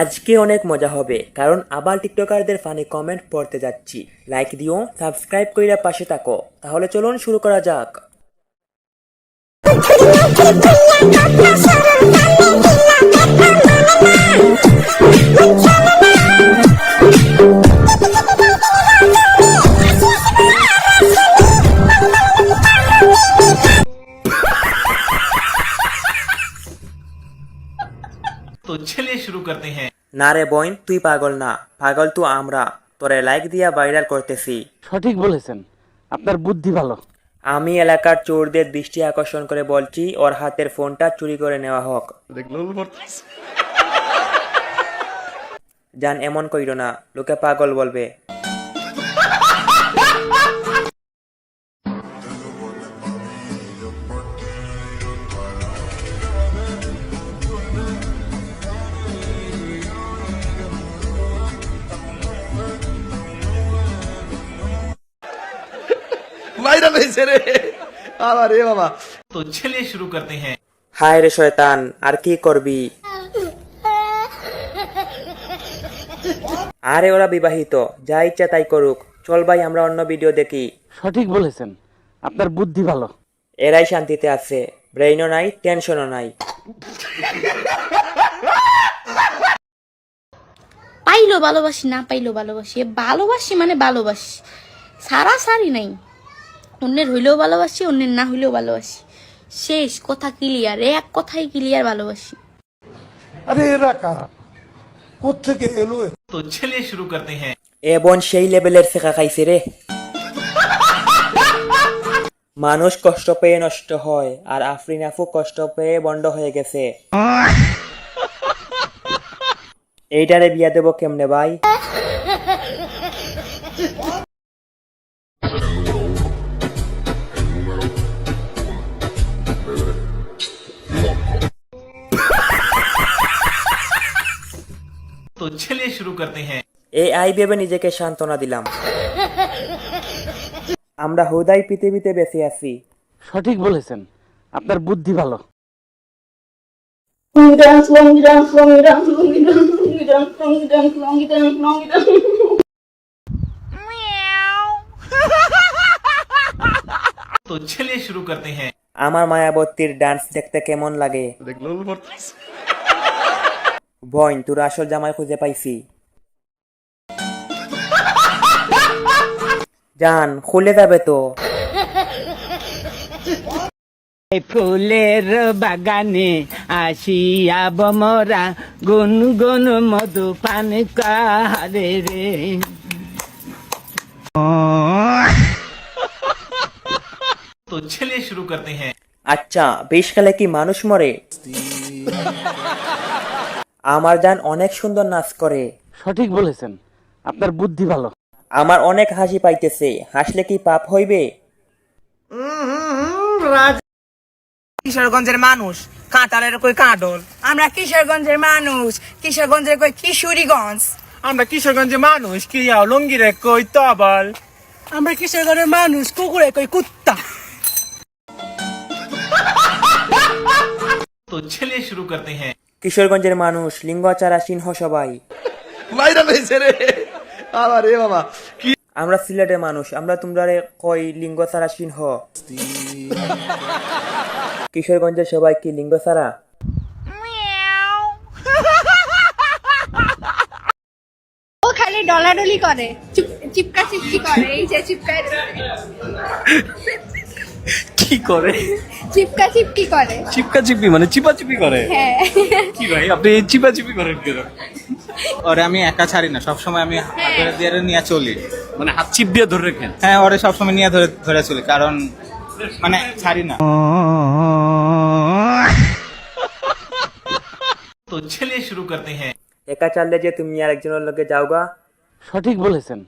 আজকে অনেক মজা হবে, কারণ আবার টিকটকারদের ফানি কমেন্ট পড়তে যাচ্ছি। লাইক দিও সাবস্ক্রাইব কইরা পাশে থাকো। তাহলে চলুন শুরু করা যাক। তো চলে শুরু করতে হ্যাঁ না রে বইন তুই পাগল না। পাগল তো আমরা। তোরে লাইক দিয়া ভাইরাল করতেছি। সঠিক বলেছেন। আপনার বুদ্ধি ভালো। আমি এলাকার চোরদের দৃষ্টি আকর্ষণ করে বলছি ওর হাতের ফোনটা চুরি করে নেওয়া হোক। জান এমন কইরো না। লোকে পাগল বলবে। মাইরা লইছে রে। আবার রে বাবা। তো ছেলে শুরু করতে হ্যাঁ। হায় রে শয়তান আর কি করবি? আরে ওরা বিবাহিত যা ইচ্ছা তাই করুক। চল ভাই আমরা অন্য ভিডিও দেখি। সঠিক বলেছেন। আপনার বুদ্ধি ভালো। এরাই শান্তিতে আছে। ব্রেইনও নাই টেনশনও নাই। পাইলো ভালোবাসি না পাইলো ভালোবাসি। ভালোবাসি মানে ভালোবাসি। সারা সারি নাই। অন্যের হইলেও ভালোবাসি অন্যের না হইলেও ভালোবাসি। শেষ কথা ক্লিয়ার এক কথাই ক্লিয়ার ভালোবাসি। আরে রাকা কোথেকে এলো তো ছেলে শুরু করতে হ্যাঁ। এ বোন সেই লেভেলের শেখা খাইছে রে। মানুষ কষ্ট পেয়ে নষ্ট হয় আর আফরিন আফু কষ্ট পেয়ে বন্ধ হয়ে গেছে। এইটারে বিয়া দেবো কেমনে ভাই? চলিয়ে শুরু করতে হ্যাঁ এই আই ভেবে নিজেকে সান্ত্বনা দিলাম। আমরা হুদাই পৃথিবীতে বেঁচে আছি। সঠিক বলেছেন। আপনার বুদ্ধি ভালো। তো চলিয়ে শুরু করতে হ্যাঁ আমার মায়াবতীর ডান্স দেখতে কেমন লাগে? বইন তোর আসল জামাই খুঁজে পাইছি। জান খুলে যাবে তো। ফুলের বাগানে আসিয়া বমরা গুন গুন মধু পান কারে রে। তো চলিয়ে শুরু করতে হ্যাঁ। আচ্ছা বেশ কালে কি মানুষ মরে? আমার জান অনেক সুন্দর নাচ করে। সঠিক বলেছেন। আপনার বুদ্ধি ভালো। আমার অনেক হাসি পাইতেছে। হাসলে কি পাপ হইবে? কিশোরগঞ্জের মানুষ কাঁটালের কই কাঁটল আমরা কিশোরগঞ্জের মানুষ কিশোরগঞ্জের কই কিশোরীগঞ্জ? আমরা কিশোরগঞ্জের মানুষ কি লঙ্গিরে কই তবল। আমরা কিশোরগঞ্জের মানুষ কুকুরে কই কুত্তা। তো চলিয়ে শুরু করতে হ্যাঁ। কিশোরগঞ্জের মানুষ লিঙ্গাচারা সিংহ সবাই। রে। বাবা কি আমরা সিলেটের মানুষ আমরা তোমরা কই লিঙ্গসারা সিংহ? কিশোরগঞ্জের সবাই কি লিঙ্গসারা ও খালি ডলাডলি করে চিপকা চিপকি করে এই যে চিপকায় কি করে? চিপকা চিপকি করে। চিপকা মানে চিপা চিপি করে? হ্যাঁ। কি ভাই আপনি চিপা চিপি করেন কেন? আমি একা ছাড়ি না আমি হ্যাঁ। হাতে দিয়ে নিয়ে চলি। মানে হাত চিপ দিয়ে ধরে রাখেন? হ্যাঁ ওরে সবসময় নিয়ে ধরে ধরে চলি কারণ মানে ছাড়ি না। তো শুরু করতে হ্যাঁ। একা চাললে যে তুমি আর একজনের লোকে যাওগা। সঠিক বলেছেন।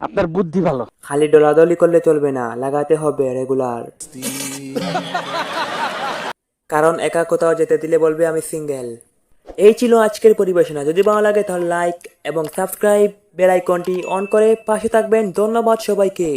আপনার বুদ্ধি ভালো। খালি ডলাদলি করলে চলবে না, লাগাতে হবে রেগুলার। কারণ একা কোথাও যেতে দিলে বলবে আমি সিঙ্গেল এই ছিল আজকের পরিবেশনা। যদি ভালো লাগে তাহলে লাইক এবং সাবস্ক্রাইব বেল আইকনটি অন করে পাশে থাকবেন। ধন্যবাদ সবাইকে।